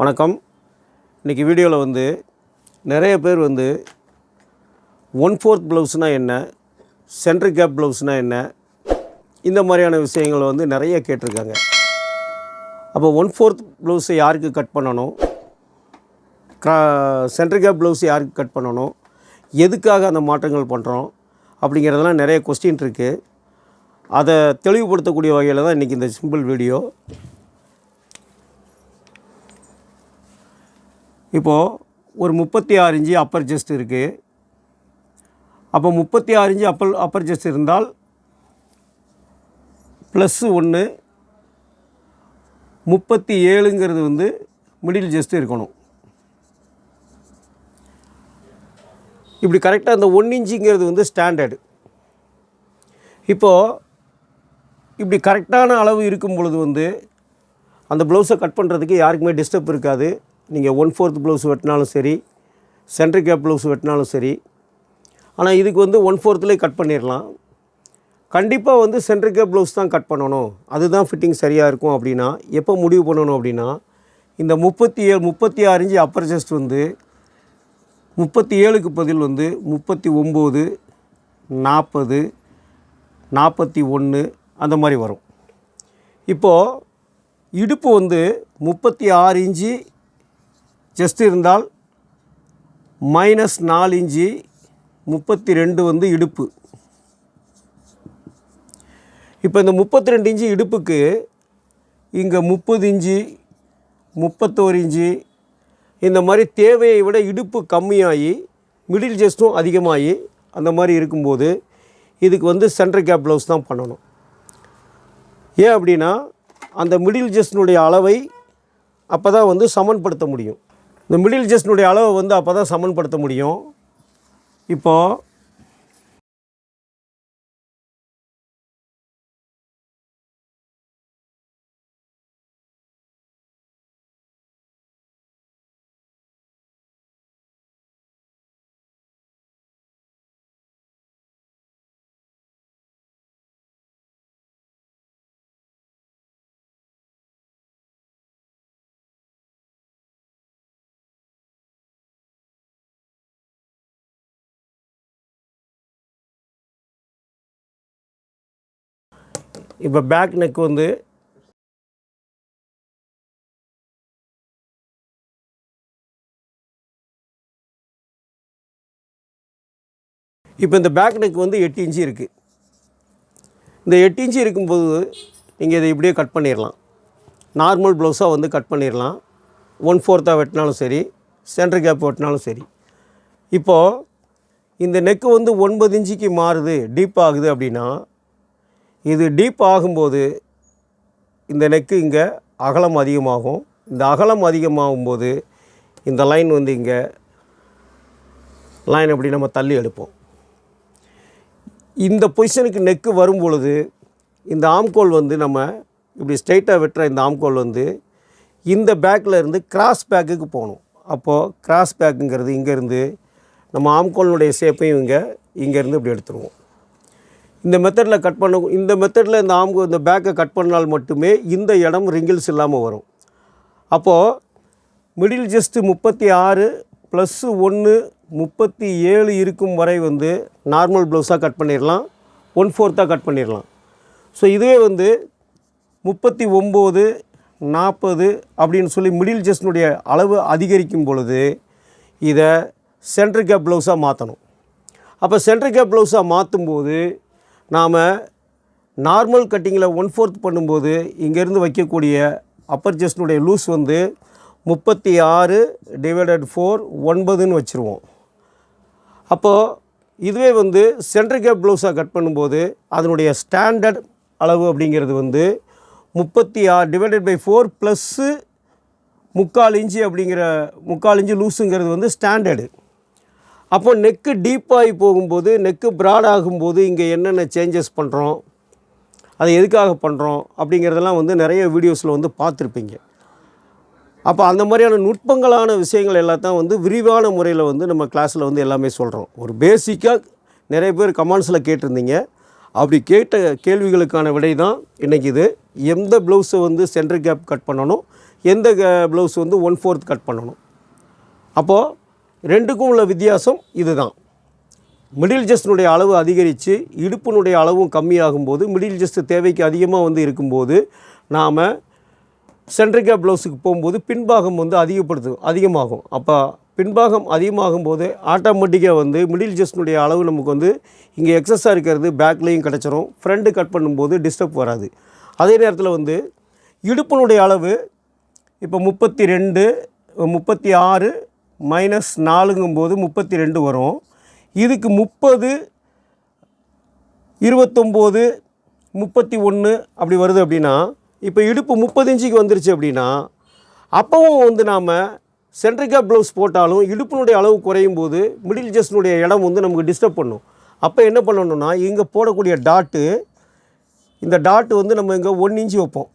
வணக்கம். இன்றைக்கி வீடியோவில் வந்து நிறைய பேர் வந்து ஒன் ஃபோர்த் ப்ளவுஸ்னால் என்ன சென்ட்ரு கேப் ப்ளவுஸ்னால் என்ன இந்த மாதிரியான விஷயங்களை வந்து நிறைய கேட்டிருக்காங்க. அப்போ ஒன் ஃபோர்த் ப்ளவுஸை யாருக்கு கட் பண்ணணும்? க்ரா சென்ட்ரு கேப் ப்ளவுஸ் யாருக்கு கட் பண்ணணும்? எதுக்காக அந்த மாற்றங்கள் பண்ணுறோம் அப்படிங்கிறதெல்லாம் நிறைய கொஸ்டின் இருக்குது அதை தெளிவுபடுத்தக்கூடிய வகையில் தான் இன்றைக்கி இந்த சிம்பிள் வீடியோ இப்போது ஒரு முப்பத்தி ஆறு இன்ச்சு அப்பர் ஜஸ்ட் இருக்குது அப்போ முப்பத்தி ஆறு இன்ச்சு அப்பர் அப்பர் ஜஸ்ட் இருந்தால் ப்ளஸ்ஸு ஒன்று முப்பத்தி ஏழுங்கிறது வந்து மிடில் ஜஸ்ட் இருக்கணும். இப்படி கரெக்டாக அந்த ஒன் இன்ச்சுங்கிறது வந்து ஸ்டாண்டர்டு இப்போது இப்படி கரெக்டான அளவு இருக்கும் பொழுது வந்து அந்த ப்ளவுஸை கட் பண்ணுறதுக்கு யாருக்குமே டிஸ்டர்ப் இருக்காது. நீங்கள் ஒன் ஃபோர்த் ப்ளவுஸ் வெட்டினாலும் சரி சென்ட்ரி கேப் ப்ளவுஸ் வெட்டினாலும் சரி ஆனால் இதுக்கு வந்து ஒன் ஃபோர்த்துலேயே கட் பண்ணிடலாம் கண்டிப்பாக வந்து சென்ட்ரி கேப் ப்ளவுஸ் தான் கட் பண்ணணும். அதுதான் ஃபிட்டிங் சரியாக இருக்கும் அப்படின்னா எப்போ முடிவு பண்ணணும் அப்படின்னா இந்த முப்பத்தி ஏழு முப்பத்தி ஆறு இன்ச்சு அப்பர் செஸ்ட் வந்து முப்பத்தி ஏழுக்கு பதில் வந்து முப்பத்தி ஒம்பது நாற்பது நாற்பத்தி ஒன்று அந்த மாதிரி வரும். இப்போது இடுப்பு வந்து முப்பத்தி ஆறு இன்ச்சு செஸ்ட் இருந்தால் மைனஸ் நாலு இஞ்சி முப்பத்தி ரெண்டு வந்து இடுப்பு. இப்போ இந்த முப்பத்தி ரெண்டு இஞ்சி இடுப்புக்கு இங்கே முப்பது இஞ்சி முப்பத்தோரு இஞ்சி இந்த மாதிரி தேவையை விட இடுப்பு கம்மியாகி மிடில் ஜஸ்ட்டும் அதிகமாகி அந்த மாதிரி இருக்கும்போது இதுக்கு வந்து சென்டர் கேப் ப்ளவுஸ் தான் பண்ணணும். ஏன் அப்படின்னா அந்த மிடில் ஜஸ்டினுடைய அளவை அப்போ தான் வந்து சமன்படுத்த முடியும். இந்த மிடில் ஜஸ்டினுடைய அளவை வந்து அப்போ தான் சமன்படுத்த முடியும். இப்போது இப்போ பேக் நெக் வந்து இப்போ இந்த பேக் நெக் வந்து எட்டு இன்ச்சு இருக்குது இந்த எட்டு இன்ச்சு இருக்கும்போது நீங்கள் இதை இப்படியே கட் பண்ணிடலாம் நார்மல் ப்ளவுஸாக வந்து கட் பண்ணிடலாம் ஒன் ஃபோர்த்தாக வெட்டினாலும் சரி சென்டர் கேப் வெட்டினாலும் சரி. இப்போது இந்த நெக்கு வந்து ஒன்பது இன்ச்சுக்கு மாறுது டீப் ஆகுது அப்படின்னா இது டீப் ஆகும்போது இந்த நெக்கு இங்கே அகலம் அதிகமாகும். இந்த அகலம் அதிகமாகும்போது இந்த லைன் வந்து இங்கே லைன் அப்படி நம்ம தள்ளி எடுப்போம். இந்த பொசிஷனுக்கு நெக்கு வரும் பொழுது இந்த ஆம்கோல் வந்து நம்ம இப்படி ஸ்ட்ரெயிட்டாக வெட்டுற இந்த ஆம்கோல் வந்து இந்த பேக்கில் இருந்து கிராஸ் பேக்குக்கு போகணும். அப்போது கிராஸ் பேக்குங்கிறது இங்கேருந்து நம்ம ஆம்கோலினுடைய ஷேப்பையும் இங்கே இங்கேருந்து இப்படி எடுத்துருவோம். இந்த மெத்தடில் கட் பண்ண இந்த மெத்தடில் இந்த ஆம்கு இந்த பேக்கை கட் பண்ணால் மட்டுமே இந்த இடம் ரிங்கிள்ஸ் இல்லாமல் வரும். அப்போது மிடில் ஜஸ்ட்டு முப்பத்தி ஆறு ப்ளஸ்ஸு ஒன்று முப்பத்தி ஏழு இருக்கும் வரை வந்து நார்மல் ப்ளவுஸாக கட் பண்ணிடலாம் ஒன் ஃபோர்த்தாக கட் பண்ணிடலாம் ஸோ இதுவே வந்து முப்பத்தி ஒம்பது நாற்பது அப்படின்னு சொல்லி மிடில் ஜஸ்டினுடைய அளவு அதிகரிக்கும் பொழுது இதை சென்ட்ரு கேப் ப்ளவுஸாக மாற்றணும் அப்போ சென்ட்ரு கேப் ப்ளவுஸாக மாற்றும்போது நாம் நார்மல் கட்டிங்கில் ஒன் ஃபோர்த் பண்ணும்போது இங்கேருந்து வைக்கக்கூடிய அப்பர் செஸ்டினுடைய லூஸ் வந்து முப்பத்தி ஆறு டிவைடட் ஃபோர் ஒன்பதுன்னு வச்சுருவோம். அப்போது இதுவே வந்து சென்ட்ரு கேப் ப்ளவுஸாக கட் பண்ணும்போது அதனுடைய ஸ்டாண்டர்ட் அளவு அப்படிங்கிறது வந்து முப்பத்தி ஆறு டிவைடட் பை ஃபோர் ப்ளஸ்ஸு முக்கால் இன்ச்சு அப்படிங்கிற முக்கால் இன்ச்சு லூஸுங்கிறது வந்து ஸ்டாண்டர்டு அப்போ நெக்கு டீப்பாகி போகும்போது நெக்கு ப்ராட் ஆகும்போது இங்கே என்னென்ன சேஞ்சஸ் பண்ணுறோம் அதை எதுக்காக பண்ணுறோம் அப்படிங்கிறதெல்லாம் வந்து நிறைய வீடியோஸில் வந்து பார்த்துருப்பீங்க. அப்போ அந்த மாதிரியான நுட்பங்களான விஷயங்கள் எல்லாத்தான் வந்து விரிவான முறையில் வந்து நம்ம கிளாஸில் வந்து எல்லாமே சொல்கிறோம் ஒரு பேசிக்காக நிறைய பேர் கமெண்ட்ஸில் கேட்டிருந்தீங்க. அப்படி கேட்ட கேள்விகளுக்கான விடை தான் இன்றைக்கி இது. எந்த ப்ளவுஸை வந்து சென்டர் கேப் கட் பண்ணணும்? எந்த ப்ளவுஸ் வந்து ஒன் ஃபோர்த் கட் பண்ணணும்? அப்போது ரெண்டுக்கும் உள்ள வித்தியாசம் இதுதான். மிடில் ஜஸ்டினுடைய அளவு அதிகரித்து இடுப்பினுடைய அளவும் கம்மியாகும்போது மிடில் ஜஸ்ட் தேவைக்கு அதிகமாக வந்து இருக்கும்போது நாம் சென்ட்ரிகா ப்ளவுஸுக்கு போகும்போது பின்பாகம் வந்து அதிகப்படுத்து அதிகமாகும். அப்போ பின்பாகம் அதிகமாகும் போது ஆட்டோமேட்டிக்காக வந்து மிடில் ஜஸ்டினுடைய அளவு நமக்கு வந்து இங்கே எக்ஸஸாக இருக்கிறது பேக்லேயும் கிடச்சிரும். ஃப்ரண்ட்டு கட் பண்ணும்போது டிஸ்டர்ப் வராது. அதே நேரத்தில் வந்து இடுப்பினுடைய அளவு இப்போ முப்பத்தி ரெண்டு முப்பத்தி ஆறு மைனஸ் நாலுங்கும்போது முப்பத்தி ரெண்டு வரும். இதுக்கு முப்பது இருபத்தொம்போது முப்பத்தி ஒன்று அப்படி வருது அப்படின்னா இப்போ இடுப்பு முப்பது இன்ச்சுக்கு வந்துருச்சு அப்படின்னா அப்போவும் வந்து நாம் சென்ட்ரிக்கா ப்ளவுஸ் போட்டாலும் இடுப்பினுடைய அளவு குறையும் போது மிடில் ஜஸ்டினுடைய இடம் வந்து நமக்கு டிஸ்டர்ப் பண்ணும். அப்போ என்ன பண்ணணும்னா இங்கே போடக்கூடிய டாட்டு இந்த டாட்டு வந்து நம்ம இங்கே ஒன் இன்ச்சு வைப்போம்.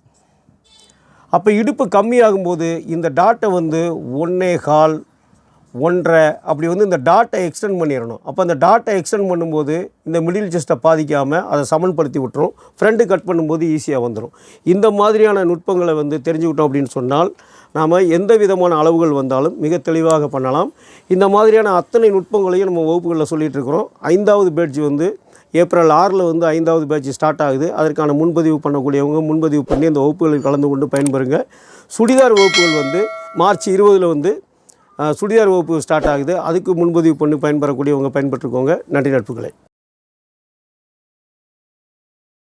அப்போ இடுப்பு கம்மியாகும்போது இந்த டாட்டை வந்து ஒன்னே கால் ஒன்றரை அப்படி வந்து இந்த டாட்டை எக்ஸ்டெண்ட் பண்ணிடணும். அப்போ அந்த டாட்டை எக்ஸ்டெண்ட் பண்ணும்போது இந்த மிடில் செஸ்ட்டை பாதிக்காமல் அதை சமன்படுத்தி விட்டுரும். ஃப்ரண்ட்டு கட் பண்ணும்போது ஈஸியாக வந்துடும் இந்த மாதிரியான நுட்பங்களை வந்து தெரிஞ்சுக்கிட்டோம் அப்படின்னு சொன்னால் நாம் எந்த விதமான அளவுகள் வந்தாலும் மிக தெளிவாக பண்ணலாம். இந்த மாதிரியான அத்தனை நுட்பங்களையும் நம்ம வகுப்புகளில் சொல்லிகிட்டு இருக்கிறோம். ஐந்தாவது பேட்ச் வந்து ஏப்ரல் ஆறில் வந்து ஐந்தாவது பேட்ச் ஸ்டார்ட் ஆகுது. அதற்கான முன்பதிவு பண்ணக்கூடியவங்க முன்பதிவு பண்ணி அந்த வகுப்புகளில் கலந்து கொண்டு பயன்பெறுங்க. சுடிதார் வகுப்புகள் வந்து மார்ச் இருபதில் வந்து சுடிதார் வகுப்பு ஸ்டார்ட் ஆகுது. அதுக்கு முன்பதிவு பண்ணி பயன்பெறக்கூடியவங்க பயன்பெற்றுக்கோங்க. நன்றி நட்புகளை.